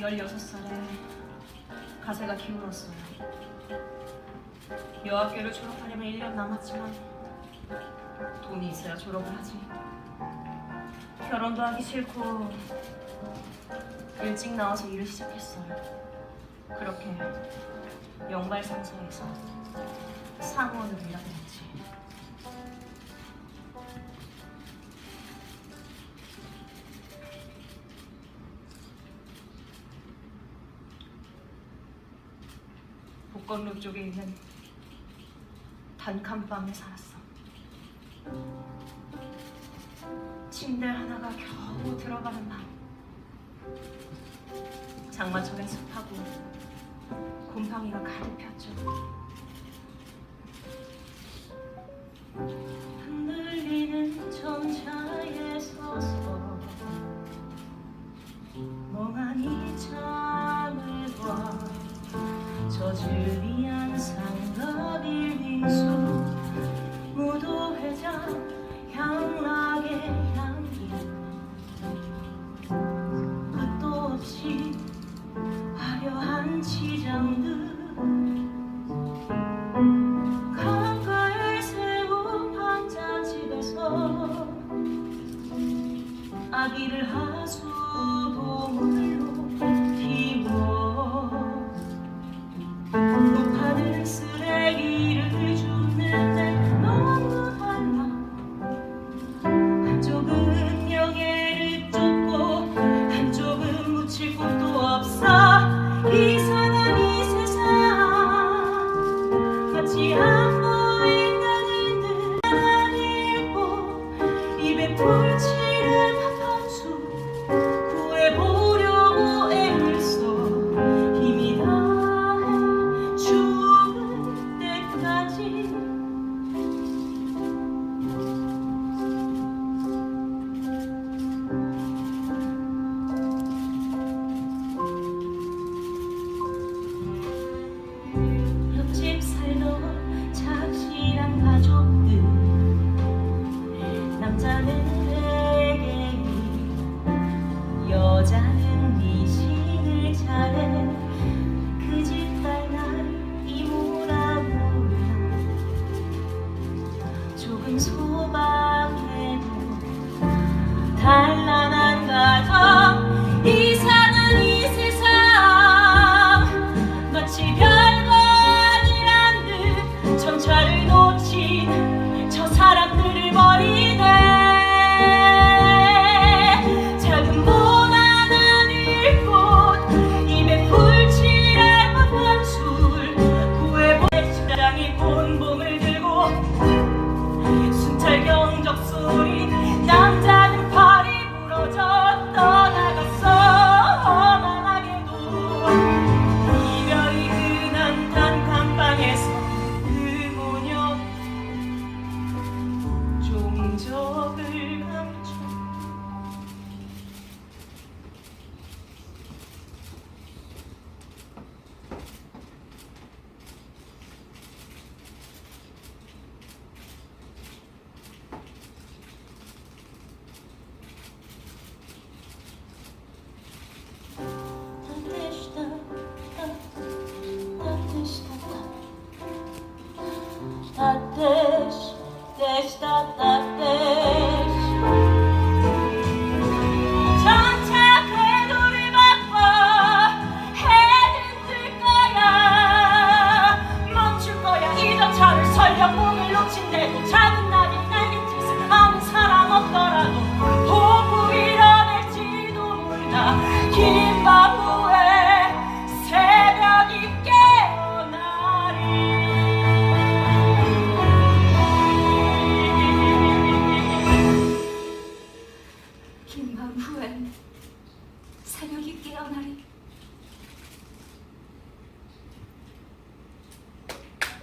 16살에 가세가 기울었어요. 여학교를 졸업하려면 1년 남았지만 돈이 있어야 졸업을 하지. 결혼도 하기 싫고 일찍 나와서 일을 시작했어요. 그렇게 영발 상사에서 상원으로 일하게 됐지. 복건로 쪽에 있는 단칸방에 살았어. 침대 하나가 겨우 들어가는 방. 장마철엔 습하고 곰팡이가 가득 폈죠. 저질리한 상가빌 빙수. 무도회장 향락의 향기. 끝도 없이 화려한 치장들 강가에 세운 판자집에서 아기를 하수 후에 새벽이 깨어나리